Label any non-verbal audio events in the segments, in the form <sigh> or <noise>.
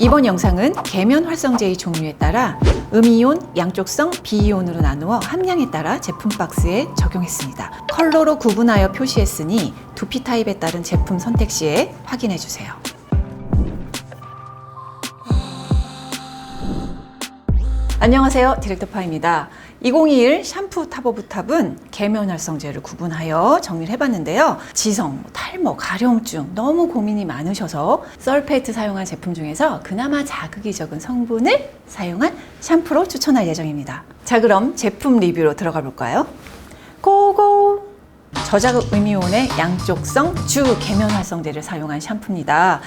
이번 영상은 계면 활성제의 종류에 따라 음이온, 양쪽성, 비이온으로 나누어 함량에 따라 제품 박스에 적용했습니다. 컬러로 구분하여 표시했으니 두피 타입에 따른 제품 선택 시에 확인해 주세요. 안녕하세요. 디렉터 파입니다. 2021 샴푸 탑 오브 탑은 계면 활성제를 구분하여 정리를 해봤는데요. 지성, 탈모, 가려움증 너무 고민이 많으셔서 썰페이트 사용한 제품 중에서 그나마 자극이 적은 성분을 사용한 샴푸로 추천할 예정입니다. 자, 그럼 제품 리뷰로 들어가 볼까요? 고고! 저자극 음이온의 양쪽성 주 계면 활성제를 사용한 샴푸입니다.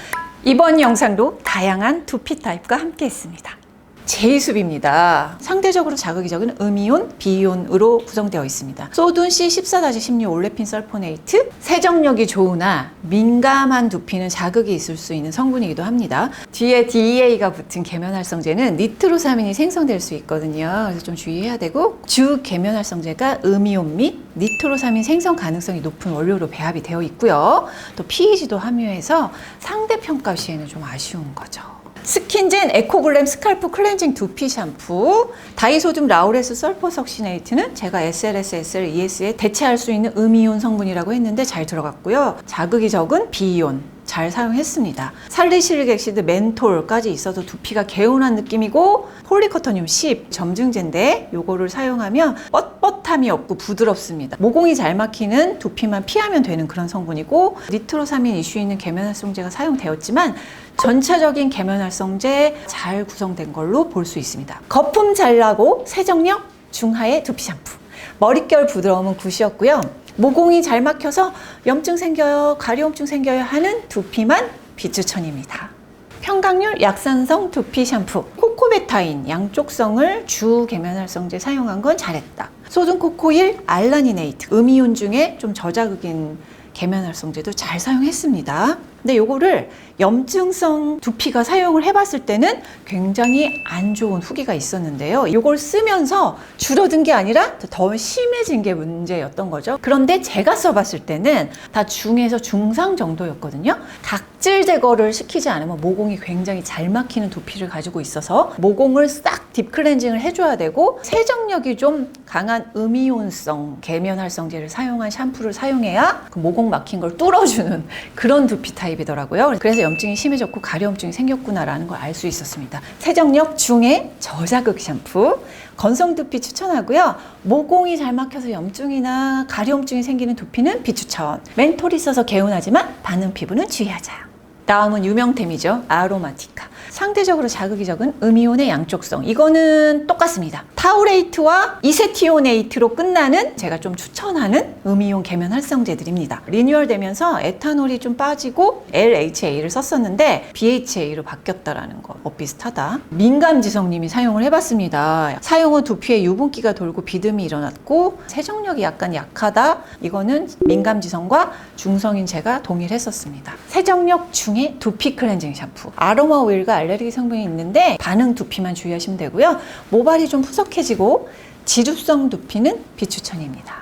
이번 영상도 다양한 두피 타입과 함께 했습니다. 제이숲입니다. 상대적으로 자극이 적은 음이온, 비이온으로 구성되어 있습니다. 소둔 C14-16 올레핀 설포네이트, 세정력이 좋으나 민감한 두피는 자극이 있을 수 있는 성분이기도 합니다. 뒤에 DEA가 붙은 계면활성제는 니트로사민이 생성될 수 있거든요. 그래서 좀 주의해야 되고 주 계면활성제가 음이온 및 니트로사민 생성 가능성이 높은 원료로 배합이 되어 있고요. 또 pH도 함유해서 상대평가 시에는 좀 아쉬운 거죠. 스킨젠 에코글램 스칼프 클렌징 두피 샴푸 다이소듐 라우레스 설포 석시네이트는 제가 SLSSL ES에 대체할 수 있는 음이온 성분이라고 했는데 잘 들어갔고요. 자극이 적은 비이온 잘 사용했습니다. 살리실릭 엑시드 멘톨까지 있어서 두피가 개운한 느낌이고 폴리커터늄 10 점증제인데 요거를 사용하면 뻣뻣함이 없고 부드럽습니다. 모공이 잘 막히는 두피만 피하면 되는 그런 성분이고 니트로사민 이슈 있는 계면활성제가 사용되었지만 전체적인 계면활성제 잘 구성된 걸로 볼 수 있습니다. 거품 잘 나고 세정력 중하의 두피 샴푸. 머릿결 부드러움은 굿이었고요. 모공이 잘 막혀서 염증 생겨요, 가려움증 생겨요 하는 두피만 비추천입니다. 평강률 약산성 두피 샴푸 코코베타인 양쪽성을 주 계면활성제 사용한 건 잘했다. 소중 코코일 알라니네이트 음이온 중에 좀 저자극인 계면활성제도 잘 사용했습니다. 근데 요거를 염증성 두피가 사용을 해봤을 때는 굉장히 안 좋은 후기가 있었는데요. 이걸 쓰면서 줄어든 게 아니라 더 심해진 게 문제였던 거죠. 그런데 제가 써봤을 때는 다 중에서 중상 정도였거든요. 각 질 제거를 시키지 않으면 모공이 굉장히 잘 막히는 두피를 가지고 있어서 모공을 싹 딥클렌징을 해줘야 되고 세정력이 좀 강한 음이온성 계면 활성제를 사용한 샴푸를 사용해야 그 모공 막힌 걸 뚫어주는 <laughs> 그런 두피 타입이더라고요. 그래서 염증이 심해졌고 가려움증이 생겼구나라는 걸 알 수 있었습니다. 세정력 중에 저자극 샴푸 건성 두피 추천하고요. 모공이 잘 막혀서 염증이나 가려움증이 생기는 두피는 비추천. 멘톨이 있어서 개운하지만 반응 피부는 주의하자. 다음은 유명템이죠. 아로마티카. 상대적으로 자극이 적은 음이온의 양쪽성. 이거는 똑같습니다. 타우레이트와 이세티오네이트로 끝나는 제가 좀 추천하는 음이온 계면 활성제들입니다. 리뉴얼 되면서 에탄올이 좀 빠지고 LHA를 썼었는데 BHA로 바뀌었다라는 거. 어, 비슷하다. 민감지성님이 사용을 해봤습니다. 사용 후 두피에 유분기가 돌고 비듬이 일어났고 세정력이 약간 약하다. 이거는 민감지성과 중성인 제가 동일했었습니다. 세정력 중에 두피 클렌징 샴푸. 아로마 오일과 알레르기 성분이 있는데 반응 두피만 주의하시면 되고요. 모발이 좀 푸석해지고 지루성 두피는 비추천입니다.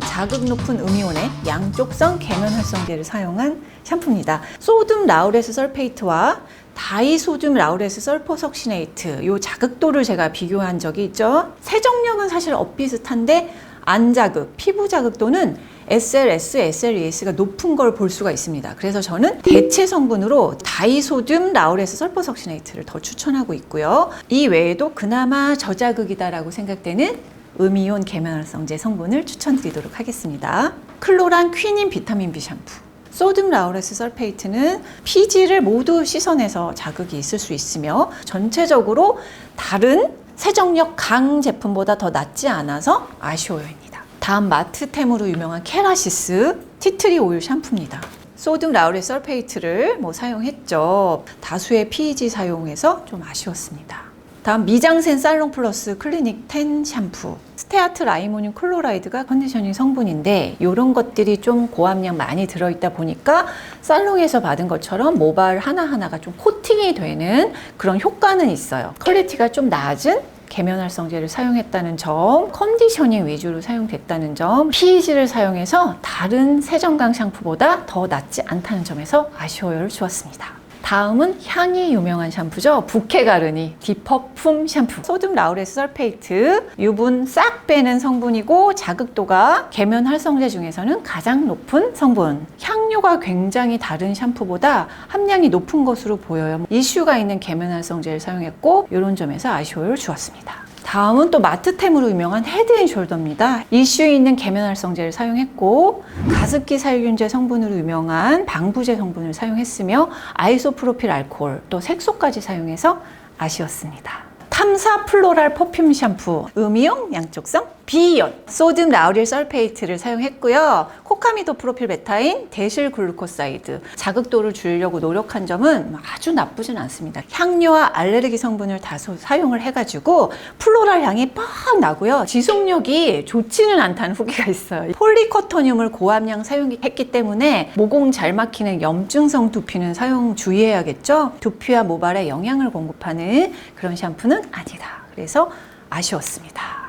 자극 높은 음이온의 양쪽성 계면 활성제를 사용한 샴푸입니다. 소듐 라우레스 설페이트와 다이소듐 라우레스 설포 석시네이트 요 자극도를 제가 비교한 적이 있죠. 세정력은 사실 엇비슷한데 안자극, 피부 자극도는 SLS, SLES가 높은 걸 볼 수가 있습니다. 그래서 저는 대체 성분으로 다이소듐 라우레스 설포 석시네이트를 더 추천하고 있고요. 이 외에도 그나마 저자극이다라고 생각되는 음이온 계면활성제 성분을 추천드리도록 하겠습니다. 클로란 퀴닌 비타민 B 샴푸. 소듐 라우레스 설페이트는 피지를 모두 씻어내서 자극이 있을 수 있으며 전체적으로 다른 세정력 강 제품보다 더 낫지 않아서 아쉬워요입니 다. 다음 마트템으로 유명한 케라시스 티트리 오일 샴푸입니다. 소듐 라우레스 설페이트를 뭐 사용했죠. 다수의 PEG 사용해서 좀 아쉬웠습니다. 다음 미장센 살롱 플러스 클리닉 10 샴푸 스테아트 라이모늄 클로라이드가 컨디셔닝 성분인데 이런 것들이 좀 고함량 많이 들어있다 보니까 살롱에서 받은 것처럼 모발 하나하나가 좀 코팅이 되는 그런 효과는 있어요 퀄리티가 좀 낮은 계면활성제를 사용했다는 점, 컨디셔닝 위주로 사용됐다는 점, PEG를 사용해서 다른 세정강 샴푸보다 더 낫지 않다는 점에서 아쉬워요를 주었습니다. 다음은 향이 유명한 샴푸죠. 부케 가르니 디퍼품 샴푸. 소듐 라우레스 설페이트 유분 싹 빼는 성분이고 자극도가 계면 활성제 중에서는 가장 높은 성분. 향료가 굉장히 다른 샴푸보다 함량이 높은 것으로 보여요. 이슈가 있는 계면 활성제를 사용했고 이런 점에서 아쉬워를 주었습니다. 다음은 또 마트템으로 유명한 헤드앤숄더입니다. 이슈 있는 계면활성제를 사용했고 가습기 살균제 성분으로 유명한 방부제 성분을 사용했으며 아이소프로필 알코올 또 색소까지 사용해서 아쉬웠습니다. 탐사 플로랄 퍼퓸 샴푸 음이용 양쪽성 비이온 소듐 라우릴 설페이트를 사용했고요. 코카미도 프로필 베타인 데실 글루코사이드 자극도를 줄이려고 노력한 점은 아주 나쁘진 않습니다. 향료와 알레르기 성분을 다소 사용을 해가지고 플로랄 향이 빡 나고요. 지속력이 좋지는 않다는 후기가 있어요. 폴리코토늄을 고함량 사용했기 때문에 모공 잘 막히는 염증성 두피는 사용 주의해야겠죠. 두피와 모발에 영양을 공급하는 그런 샴푸는 아니다. 그래서 아쉬웠습니다.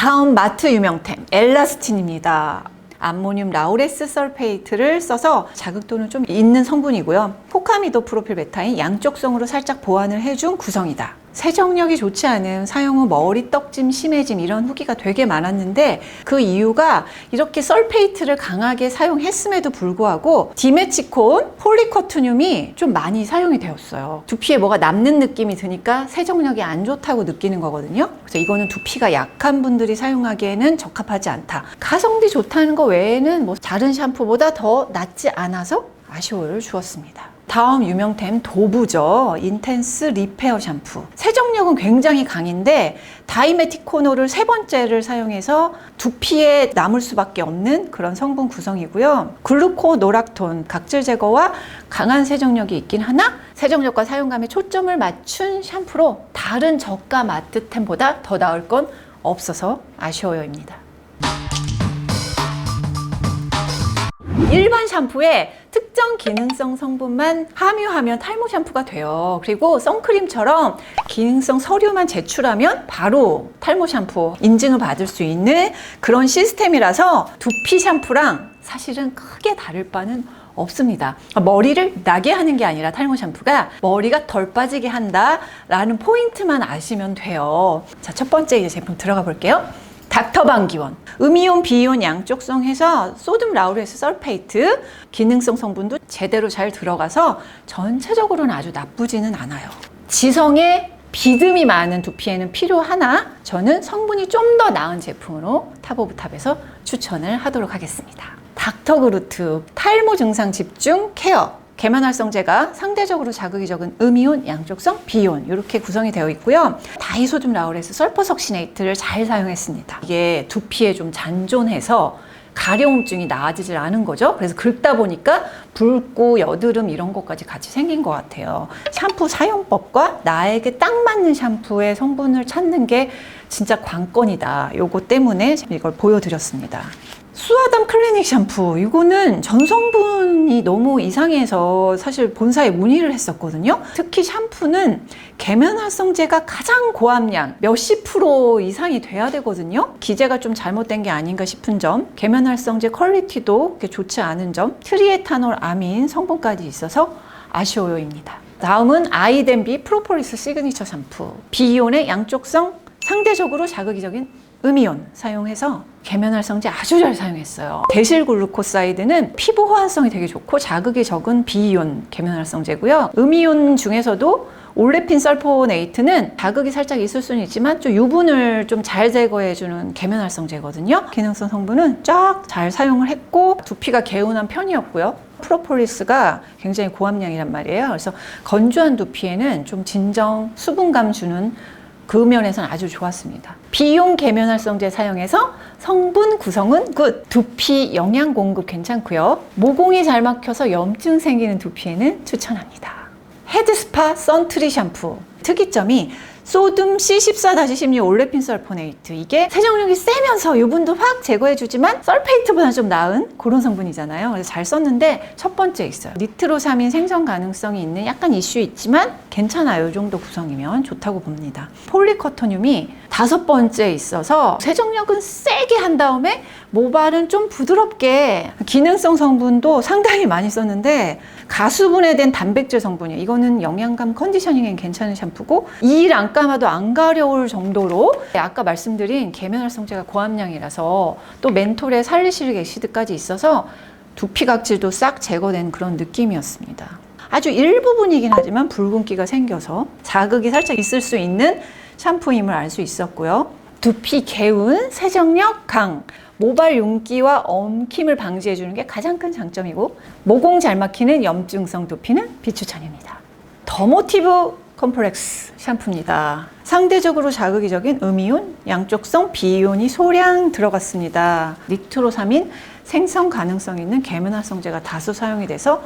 다음 마트 유명템 엘라스틴입니다. 암모늄 라우레스 설페이트를 써서 자극도는 좀 있는 성분이고요. 포카미도 프로필 베타인 양쪽성으로 살짝 보완을 해준 구성이다. 세정력이 좋지 않은 사용 후 머리 떡짐, 심해짐 이런 후기가 되게 많았는데 그 이유가 이렇게 설페이트를 강하게 사용했음에도 불구하고 디메치콘, 폴리커투늄이 좀 많이 사용이 되었어요. 두피에 뭐가 남는 느낌이 드니까 세정력이 안 좋다고 느끼는 거거든요. 그래서 이거는 두피가 약한 분들이 사용하기에는 적합하지 않다. 가성비 좋다는 거 외에는 뭐 다른 샴푸보다 더 낫지 않아서 아쉬워를 주었습니다. 다음 유명템 도브죠. 인텐스 리페어 샴푸. 세정력은 굉장히 강인데 다이메티코노를 세 번째를 사용해서 두피에 남을 수밖에 없는 그런 성분 구성이고요. 글루코노락톤 각질 제거와 강한 세정력이 있긴 하나 세정력과 사용감에 초점을 맞춘 샴푸로 다른 저가 마트템보다 더 나을 건 없어서 아쉬워요입니다. 일반 샴푸에 특정 기능성 성분만 함유하면 탈모 샴푸가 돼요. 그리고 선크림처럼 기능성 서류만 제출하면 바로 탈모 샴푸 인증을 받을 수 있는 그런 시스템이라서 두피 샴푸랑 사실은 크게 다를 바는 없습니다. 머리를 나게 하는 게 아니라 탈모 샴푸가 머리가 덜 빠지게 한다라는 포인트만 아시면 돼요. 자, 첫 번째 이제 제품 들어가 볼게요. 닥터방기원. 음이온 비이온 양쪽성 해서 소듐 라우레스 설페이트. 기능성 성분도 제대로 잘 들어가서 전체적으로는 아주 나쁘지는 않아요. 지성에 비듬이 많은 두피에는 필요하나 저는 성분이 좀 더 나은 제품으로 탑오브탑에서 추천을 하도록 하겠습니다. 닥터그루트 탈모 증상 집중 케어 계면활성제가 상대적으로 자극이 적은 음이온, 양쪽성, 비이온 이렇게 구성이 되어 있고요. 다이소듐 라우레스 설퍼석시네이트를 잘 사용했습니다. 이게 두피에 좀 잔존해서 가려움증이 나아지질 않은 거죠. 그래서 긁다 보니까 붉고 여드름 이런 것까지 같이 생긴 것 같아요. 샴푸 사용법과 나에게 딱 맞는 샴푸의 성분을 찾는 게 진짜 관건이다. 요거 때문에 이걸 보여드렸습니다. 수아담 클리닉 샴푸. 이거는 전성분이 너무 이상해서 사실 본사에 문의를 했었거든요. 특히 샴푸는 계면활성제가 가장 고함량 몇십 프로 이상이 돼야 되거든요. 기재가 좀 잘못된 게 아닌가 싶은 점 계면활성제 퀄리티도 좋지 않은 점 트리에타놀 아민 성분까지 있어서 아쉬워요입니다. 다음은 아이덴비 프로폴리스 시그니처 샴푸. 비이온의 양쪽성 상대적으로 자극이적인 음이온 사용해서 계면활성제 아주 잘 사용했어요. 데실글루코사이드는 피부 호환성이 되게 좋고 자극이 적은 비이온 계면활성제고요. 음이온 중에서도 올레핀 설포네이트는 자극이 살짝 있을 수는 있지만 좀 유분을 좀 잘 제거해주는 계면활성제거든요. 기능성 성분은 쫙 잘 사용을 했고 두피가 개운한 편이었고요. 프로폴리스가 굉장히 고함량이란 말이에요. 그래서 건조한 두피에는 좀 진정 수분감 주는 그 면에서는 아주 좋았습니다. 비용 계면활성제 사용해서 성분 구성은 굿. 두피 영양 공급 괜찮고요. 모공이 잘 막혀서 염증 생기는 두피에는 추천합니다. 헤드스파 선트리 샴푸. 특이점이 소듐 C14-16 올레핀 설포네이트 이게 세정력이 세면서 유분도 확 제거해주지만 설페이트보다 좀 나은 그런 성분이잖아요. 그래서 잘 썼는데 첫 번째 있어요. 니트로사민 생성 가능성이 있는 약간 이슈 있지만 괜찮아요. 이 정도 구성이면 좋다고 봅니다. 폴리커토늄이 다섯 번째 있어서 세정력은 세게 한 다음에 모발은 좀 부드럽게 기능성 성분도 상당히 많이 썼는데 가수분해된 단백질 성분이에요. 이거는 영양감 컨디셔닝엔 괜찮은 샴푸고 이일 안 감아도 안 가려울 정도로 아까 말씀드린 계면활성제가 고함량이라서 또 멘톨에 살리시릭 애시드까지 있어서 두피 각질도 싹 제거된 그런 느낌이었습니다. 아주 일부분이긴 하지만 붉은기가 생겨서 자극이 살짝 있을 수 있는 샴푸임을 알 수 있었고요. 두피 개운, 세정력 강, 모발 윤기와 엉킴을 방지해 주는 게 가장 큰 장점이고 모공 잘 막히는 염증성 두피는 비추천입니다. 더모티브 컴플렉스 샴푸입니다. 상대적으로 자극이적인 음이온, 양쪽성 비이온이 소량 들어갔습니다. 니트로사민, 생성 가능성 있는 계면활성제가 다수 사용이 돼서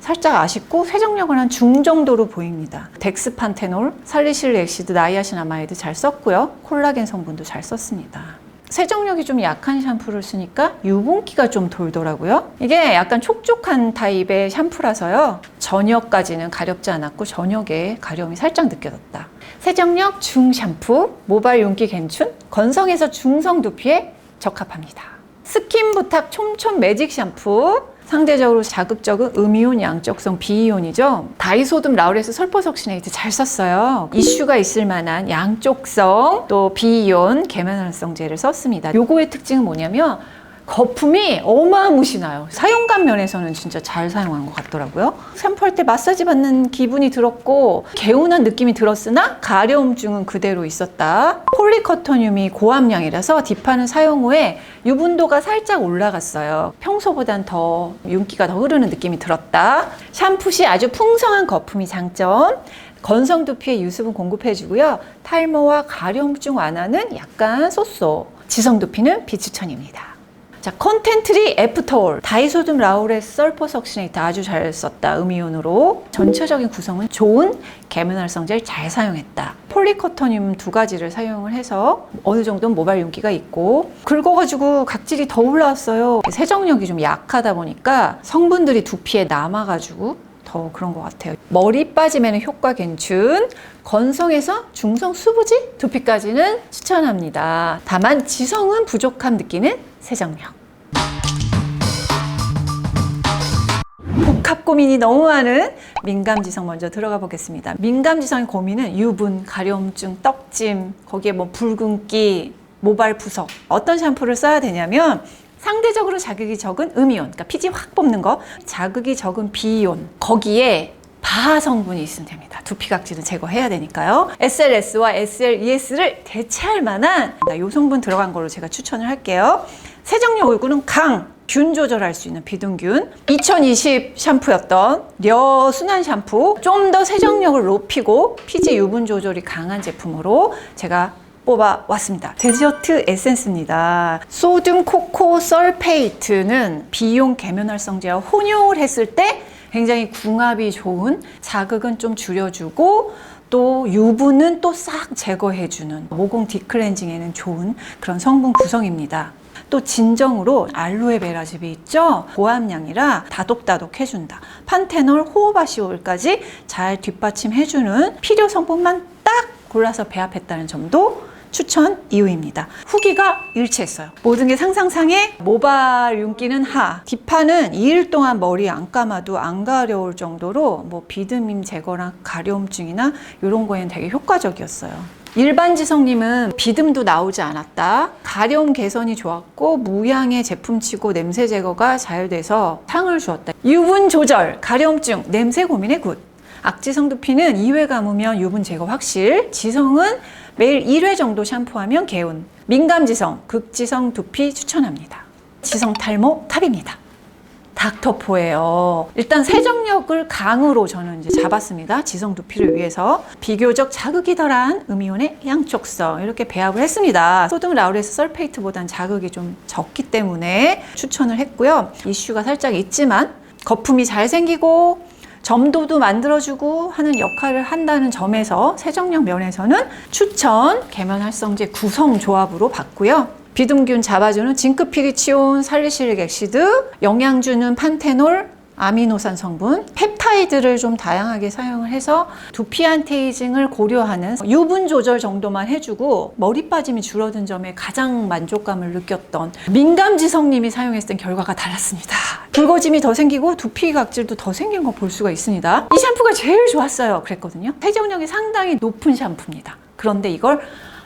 살짝 아쉽고 세정력은 한 중 정도로 보입니다. 덱스판테놀, 살리실 엑시드, 나이아신 아마이드 잘 썼고요. 콜라겐 성분도 잘 썼습니다. 세정력이 좀 약한 샴푸를 쓰니까 유분기가 좀 돌더라고요. 이게 약간 촉촉한 타입의 샴푸라서요. 저녁까지는 가렵지 않았고 저녁에 가려움이 살짝 느껴졌다. 세정력 중 샴푸, 모발 윤기 괜춘, 건성에서 중성 두피에 적합합니다. 스킨 부탁 촘촘 매직 샴푸, 상대적으로 자극적인 음이온 양적성 비이온이죠. 다이소듬 라우레스 설포석시네이트 잘 썼어요. 이슈가 있을 만한 양쪽성 또 비이온 계면활성제를 썼습니다. 요거의 특징은 뭐냐면 거품이 어마무시 나요. 사용감 면에서는 진짜 잘 사용한 것 같더라고요. 샴푸할 때 마사지 받는 기분이 들었고 개운한 느낌이 들었으나 가려움증은 그대로 있었다. 폴리커토늄이 고함량이라서 딥하는 사용 후에 유분도가 살짝 올라갔어요. 평소보단 더 윤기가 더 흐르는 느낌이 들었다. 샴푸 시 아주 풍성한 거품이 장점. 건성 두피에 유수분 공급해주고요. 탈모와 가려움증 완화는 약간 쏘쏘. 지성 두피는 비추천입니다. 자, 컨텐트리 애프터올 다이소듐 라우레스 설포석시네이트 아주 잘 썼다. 음이온으로. 전체적인 구성은 좋은 계면활성제를 잘 사용했다. 폴리커토늄 두 가지를 사용을 해서 어느 정도는 모발 윤기가 있고 긁어가지고 각질이 더 올라왔어요. 세정력이 좀 약하다 보니까 성분들이 두피에 남아가지고 더 그런 것 같아요. 머리 빠짐에는 효과 괜춘, 건성에서 중성 수부지 두피까지는 추천합니다. 다만 지성은 부족함 느끼는 세정력. 복합 고민이 너무 많은 민감지성 먼저 들어가 보겠습니다. 민감지성의 고민은 유분, 가려움증, 떡짐, 거기에 뭐 붉은기, 모발 부석 어떤 샴푸를 써야 되냐면 상대적으로 자극이 적은 음이온, 그러니까 피지 확 뽑는 거, 자극이 적은 비이온, 거기에 바 성분이 있으면 됩니다. 두피 각질은 제거해야 되니까요. SLS와 SLES를 대체할 만한 이 성분 들어간 걸로 제가 추천을 할게요. 세정력 얼굴은 강, 균 조절할 수 있는 비듬균 2020 샴푸였던 려 순한 샴푸 좀 더 세정력을 높이고 피지 유분 조절이 강한 제품으로 제가 뽑아 왔습니다. 데저트 에센스입니다. 소듐 코코 설페이트는 비용 계면활성제와 혼용을 했을 때 굉장히 궁합이 좋은 자극은 좀 줄여주고 또 유분은 또 싹 제거해주는 모공 디클렌징에는 좋은 그런 성분 구성입니다. 또 진정으로 알로에베라즙이 있죠. 고함량이라 다독다독 해준다. 판테놀, 호호바시올까지 잘 뒷받침해주는 필요 성분만 딱 골라서 배합했다는 점도 추천 이유입니다. 후기가 일치했어요. 모든 게 상상상에 모발 윤기는 하, 딥하는 2일 동안 머리 안 감아도 안 가려울 정도로 뭐 비듬임 제거랑 가려움증이나 이런 거에는 되게 효과적이었어요. 일반 지성님은 비듬도 나오지 않았다. 가려움 개선이 좋았고 무향의 제품치고 냄새 제거가 잘 돼서 상을 주었다. 유분 조절, 가려움증, 냄새 고민의 굿. 악지성 두피는 2회 감으면 유분 제거 확실. 지성은 매일 1회 정도 샴푸하면 개운. 민감지성, 극지성 두피 추천합니다. 지성 탈모 탑입니다. 닥터포예요. 일단 세정력을 강으로 저는 이제 잡았습니다. 지성 두피를 위해서 비교적 자극이 덜한 음이온의 양쪽성 이렇게 배합을 했습니다. 소등 라우레스 설페이트보단 자극이 좀 적기 때문에 추천을 했고요. 이슈가 살짝 있지만 거품이 잘 생기고 점도도 만들어주고 하는 역할을 한다는 점에서 세정력 면에서는 추천 계면 활성제 구성 조합으로 봤고요. 비듬균 잡아주는 징크피리치온, 살리실릭 엑시드, 영양 주는 판테놀, 아미노산 성분, 펩타이드를 좀 다양하게 사용을 해서 두피 안테이징을 고려하는 유분 조절 정도만 해주고 머리 빠짐이 줄어든 점에 가장 만족감을 느꼈던 민감지성님이 사용했던 결과가 달랐습니다. 붉어짐이 더 생기고 두피 각질도 더 생긴 거 볼 수가 있습니다. 이 샴푸가 제일 좋았어요. 그랬거든요. 세정력이 상당히 높은 샴푸입니다. 그런데 이걸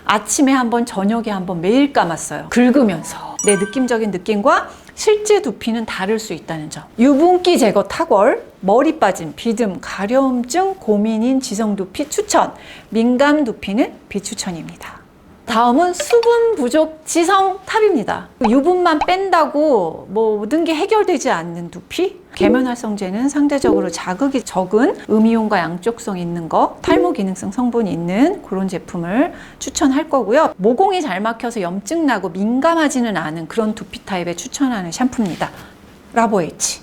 아침에 한 번, 저녁에 한번 매일 감았어요. 긁으면서 내 느낌적인 느낌과 실제 두피는 다를 수 있다는 점. 유분기 제거 탁월, 머리 빠짐, 비듬, 가려움증, 고민인 지성 두피 추천, 민감 두피는 비추천입니다. 다음은 수분 부족 지성 탑입니다. 유분만 뺀다고 뭐 모든 게 해결되지 않는 두피? 계면활성제는 상대적으로 자극이 적은 음이온과 양쪽성 있는 거, 탈모 기능성 성분이 있는 그런 제품을 추천할 거고요. 모공이 잘 막혀서 염증 나고 민감하지는 않은 그런 두피 타입에 추천하는 샴푸입니다. 라보에이치.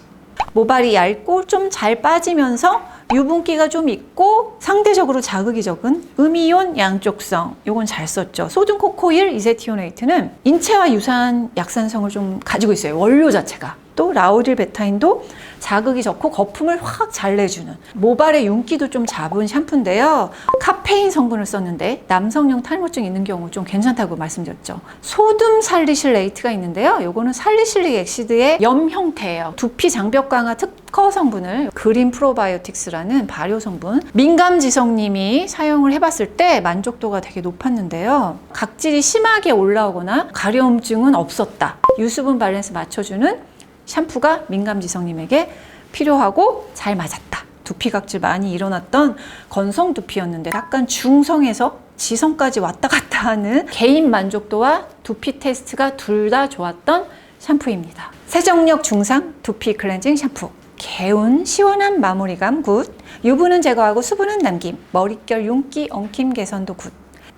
모발이 얇고 좀 잘 빠지면서 유분기가 좀 있고 상대적으로 자극이 적은 음이온 양쪽성 요건 잘 썼죠. 소듐 코코일 이세티오네이트는 인체와 유사한 약산성을 좀 가지고 있어요. 원료 자체가 또 라우딜 베타인도 자극이 적고 거품을 확 잘 내주는. 모발의 윤기도 좀 잡은 샴푸인데요. 카페인 성분을 썼는데 남성용 탈모증 있는 경우 좀 괜찮다고 말씀드렸죠. 소듬 살리실 레이트가 있는데요. 요거는 살리실릭 액시드의 염 형태예요. 두피 장벽 강화 특허 성분을 그린 프로바이오틱스라는 발효 성분. 민감 지성님이 사용을 해봤을 때 만족도가 되게 높았는데요. 각질이 심하게 올라오거나 가려움증은 없었다. 유수분 밸런스 맞춰주는 샴푸가 민감지성님에게 필요하고 잘 맞았다. 두피 각질 많이 일어났던 건성 두피였는데 약간 중성에서 지성까지 왔다 갔다 하는 개인 만족도와 두피 테스트가 둘 다 좋았던 샴푸입니다. 세정력 중상 두피 클렌징 샴푸. 개운 시원한 마무리감 굿. 유분은 제거하고 수분은 남김. 머릿결 윤기 엉킴 개선도 굿.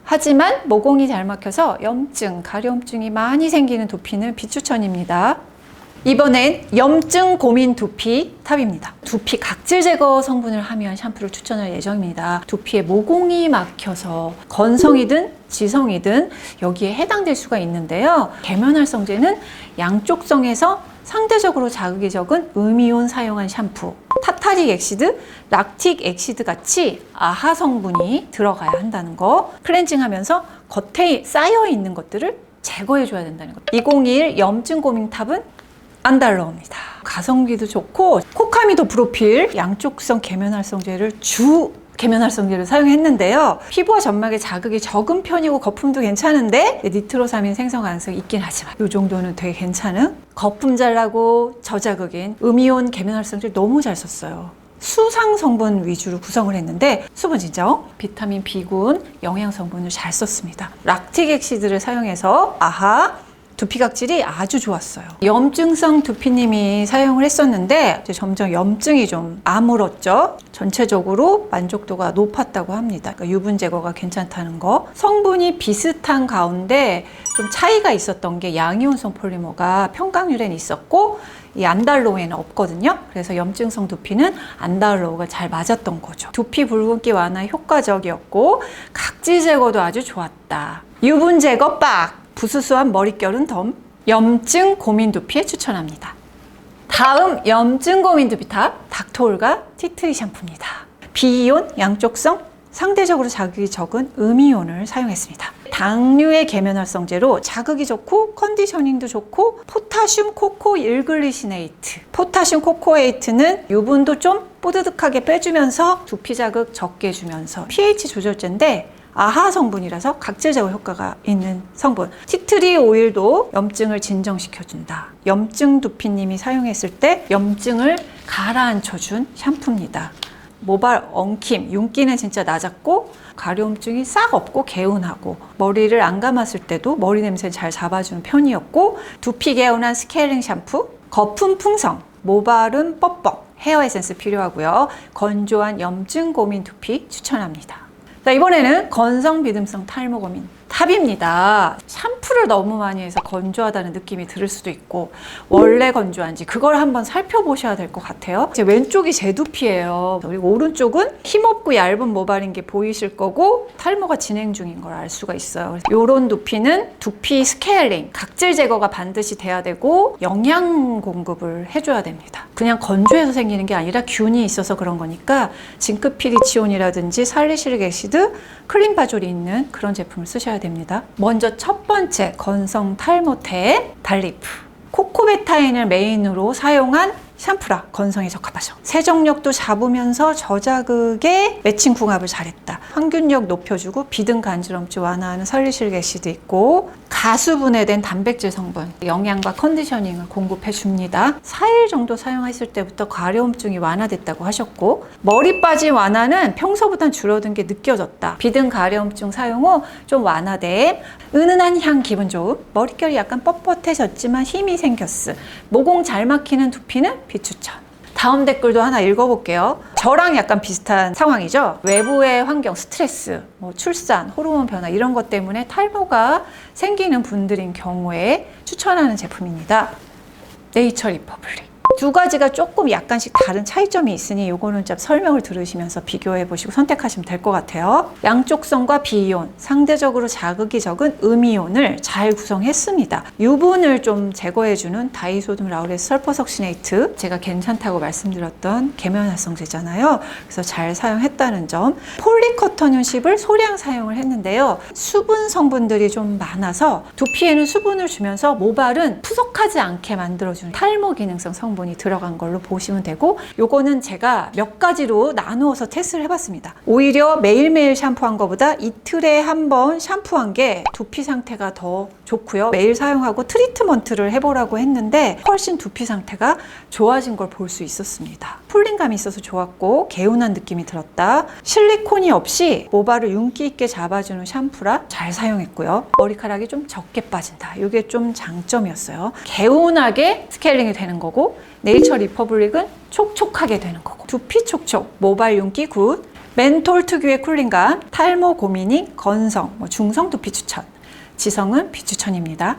하지만 모공이 잘 막혀서 염증, 가려움증이 많이 생기는 두피는 비추천입니다. 이번엔 염증 고민 두피 탑입니다. 두피 각질 제거 성분을 함유한 샴푸를 추천할 예정입니다. 두피에 모공이 막혀서 건성이든 지성이든 여기에 해당될 수가 있는데요. 계면활성제는 양쪽성에서 상대적으로 자극이 적은 음이온 사용한 샴푸, 타타릭 엑시드, 락틱 엑시드 같이 아하 성분이 들어가야 한다는 거, 클렌징 하면서 겉에 쌓여 있는 것들을 제거해 줘야 된다는 것. 2021 염증 고민 탑은 안달러입니다. 가성비도 좋고 코카미도 프로필 양쪽성 계면활성제를 주 계면활성제를 사용했는데요. 피부와 점막에 자극이 적은 편이고 거품도 괜찮은데 니트로사민 생성 가능성이 있긴 하지만 이 정도는 되게 괜찮은 거품 잘 나고 저자극인 음이온 계면활성제 너무 잘 썼어요. 수상 성분 위주로 구성을 했는데 수분 진짜 비타민 B군 영양 성분을 잘 썼습니다. 락틱 액시드를 사용해서 아하 두피 각질이 아주 좋았어요. 염증성 두피님이 사용을 했었는데 점점 염증이 좀 아물었죠. 전체적으로 만족도가 높았다고 합니다. 그러니까 유분 제거가 괜찮다는 거. 성분이 비슷한 가운데 좀 차이가 있었던 게 양이온성 폴리머가 평강유래는 있었고 이 안달로에는 없거든요. 그래서 염증성 두피는 안달로우가 잘 맞았던 거죠. 두피 붉은기 완화에 효과적이었고 각질 제거도 아주 좋았다. 유분 제거 빡! 부스스한 머릿결은 덤. 염증 고민 두피에 추천합니다. 다음 염증 고민 두피 탑 닥터올가 티트리 샴푸입니다. 비이온 양쪽성 상대적으로 자극이 적은 음이온을 사용했습니다. 당류의 계면활성제로 자극이 좋고 컨디셔닝도 좋고 포타슘 코코 일글리시네이트 포타슘 코코에이트는 유분도 좀 뽀드득하게 빼주면서 두피 자극 적게 주면서 pH 조절제인데 아하 성분이라서 각질 제거 효과가 있는 성분. 티트리 오일도 염증을 진정시켜준다. 염증 두피님이 사용했을 때 염증을 가라앉혀준 샴푸입니다. 모발 엉킴, 윤기는 진짜 낮았고 가려움증이 싹 없고 개운하고 머리를 안 감았을 때도 머리 냄새 잘 잡아주는 편이었고 두피 개운한 스케일링 샴푸, 거품 풍성, 모발은 뻑뻑, 헤어 에센스 필요하고요. 건조한 염증 고민 두피 추천합니다. 자, 이번에는 건성 비듬성 탈모 고민 탑입니다. 샴푸를 너무 많이 해서 건조하다는 느낌이 들을 수도 있고 원래 건조한지 그걸 한번 살펴보셔야 될 것 같아요. 제 왼쪽이 제 두피예요. 그리고 오른쪽은 힘없고 얇은 모발인 게 보이실 거고 탈모가 진행 중인 걸 알 수가 있어요. 이런 두피는 두피 스케일링, 각질 제거가 반드시 돼야 되고 영양 공급을 해줘야 됩니다. 그냥 건조해서 생기는 게 아니라 균이 있어서 그런 거니까 징크피리치온이라든지 살리시릭 애시드, 클린바졸이 있는 그런 제품을 쓰셔야 됩니다. 먼저 첫 번째 건성 탈모테 달리프. 코코베타인을 메인으로 사용한 샴푸라 건성에 적합하죠. 세정력도 잡으면서 저자극에 매칭 궁합을 잘했다. 항균력 높여주고 비등 간지럼증 완화하는 살리실릭 애시드 있고 가수 분해된 단백질 성분 영양과 컨디셔닝을 공급해 줍니다. 4일 정도 사용했을 때부터 가려움증이 완화됐다고 하셨고 머리 빠짐 완화는 평소보단 줄어든 게 느껴졌다. 비등 가려움증 사용 후 좀 완화됨. 은은한 향 기분 좋음. 머릿결이 약간 뻣뻣해졌지만 힘이 생겼어. 모공 잘 막히는 두피는 비추천. 다음 댓글도 하나 읽어볼게요. 저랑 약간 비슷한 상황이죠. 외부의 환경, 스트레스, 뭐 출산, 호르몬 변화 이런 것 때문에 탈모가 생기는 분들인 경우에 추천하는 제품입니다. 네이처 리퍼블릭. 두 가지가 조금 약간씩 다른 차이점이 있으니 이거는 좀 설명을 들으시면서 비교해 보시고 선택하시면 될 것 같아요. 양쪽성과 비이온, 상대적으로 자극이 적은 음이온을 잘 구성했습니다. 유분을 좀 제거해주는 다이소듐 라우레스 설퍼석시네이트 제가 괜찮다고 말씀드렸던 계면활성제잖아요. 그래서 잘 사용했다는 점. 폴리커터늄 10을 소량 사용을 했는데요. 수분 성분들이 좀 많아서 두피에는 수분을 주면서 모발은 푸석하지 않게 만들어주는 탈모 기능성 성분 이 들어간 걸로 보시면 되고 요거는 제가 몇 가지로 나누어서 테스트를 해봤습니다. 오히려 매일매일 샴푸한 것보다 이틀에 한 번 샴푸한 게 두피 상태가 더 좋고요. 매일 사용하고 트리트먼트를 해보라고 했는데 훨씬 두피 상태가 좋아진 걸 볼 수 있었습니다. 풀링감이 있어서 좋았고 개운한 느낌이 들었다. 실리콘이 없이 모발을 윤기 있게 잡아주는 샴푸라 잘 사용했고요. 머리카락이 좀 적게 빠진다. 이게 좀 장점이었어요. 개운하게 스케일링이 되는 거고 네이처 리퍼블릭은 촉촉하게 되는 거고 두피 촉촉, 모발 윤기 굿, 멘톨 특유의 쿨링감, 탈모 고민이 건성, 뭐 중성 두피 추천, 지성은 비추천입니다.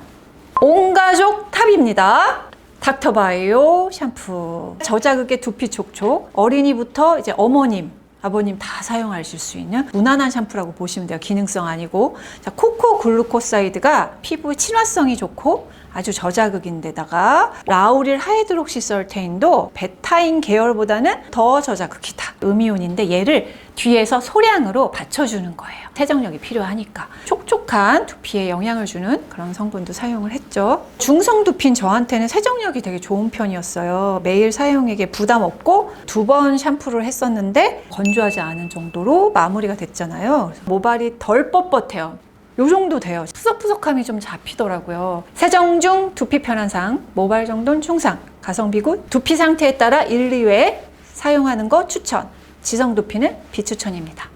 온 가족 탑입니다. 닥터바이오 샴푸. 저자극의 두피 촉촉. 어린이부터 이제 어머님, 아버님 다 사용하실 수 있는 무난한 샴푸라고 보시면 돼요. 기능성 아니고. 자, 코코 글루코사이드가 피부의 친화성이 좋고 아주 저자극인데다가 라우릴 하이드록시설테인도 베타인 계열보다는 더 저자극이다. 음이온인데 얘를 뒤에서 소량으로 받쳐주는 거예요. 세정력이 필요하니까. 촉촉한 두피에 영향을 주는 그런 성분도 사용을 했죠. 중성 두피인 저한테는 세정력이 되게 좋은 편이었어요. 매일 사용에게 부담 없고 두 번 샴푸를 했었는데 건조하지 않은 정도로 마무리가 됐잖아요. 모발이 덜 뻣뻣해요. 요 정도 돼요. 푸석푸석함이 좀 잡히더라고요. 세정 중 두피 편한상, 모발 정도는 중상, 가성비 굿, 두피 상태에 따라 1, 2회 사용하는 거 추천. 지성 두피는 비추천입니다.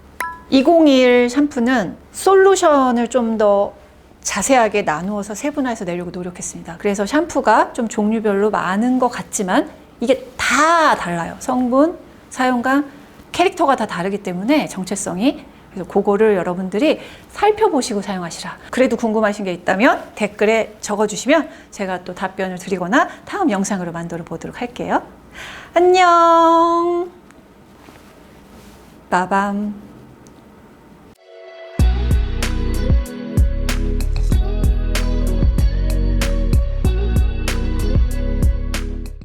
2021 샴푸는 솔루션을 좀더 자세하게 나누어서 세분화해서 내려고 노력했습니다. 그래서 샴푸가 좀 종류별로 많은 것 같지만 이게 다 달라요. 성분, 사용감, 캐릭터가 다 다르기 때문에 정체성이 그래서 그거를 여러분들이 살펴보시고 사용하시라. 그래도 궁금하신 게 있다면 댓글에 적어주시면 제가 또 답변을 드리거나 다음 영상으로 만들어 보도록 할게요. 안녕. 빠밤.